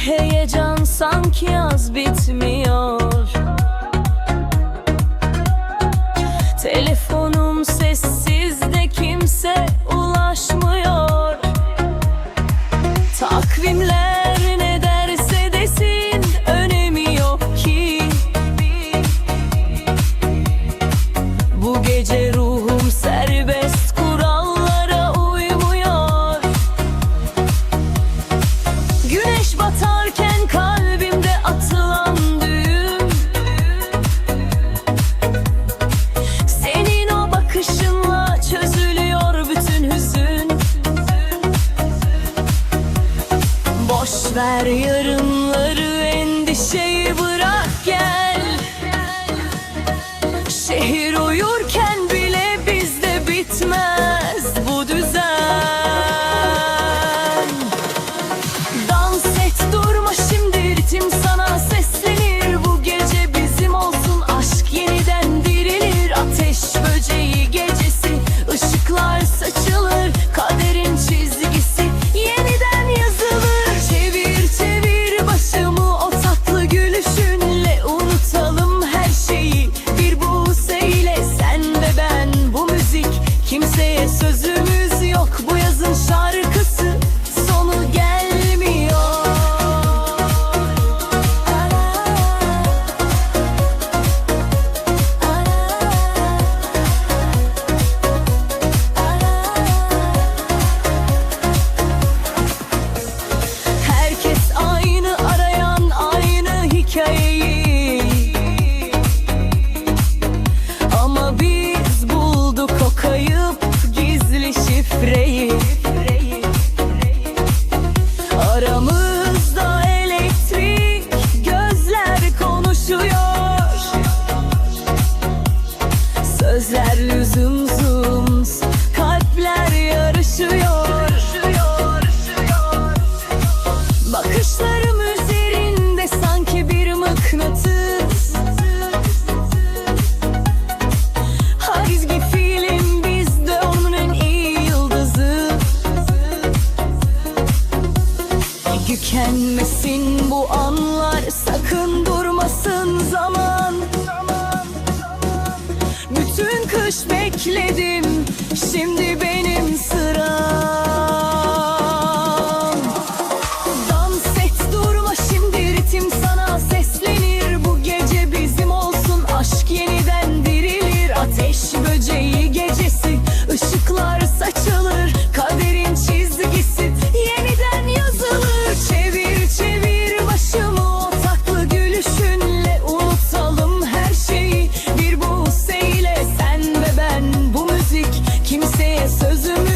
heyecan sanki az bitmiyor. endişeyi bırak gel. Şehir Gözler lüzumsuz Kalpler yarışıyor, yarışıyor. Bakışlarım üzerinde sanki bir mıknatıs. Hangi film bizde onun en Gükenmesin bu anlar sakın durmasın zaman kış bekledim. Şimdi benim sıram. Dans et durma şimdi ritim sana seslenir. Bu gece bizim olsun aşk yeniden dirilir. Ateş böceği gecesi ışıklar saçılır. sözüm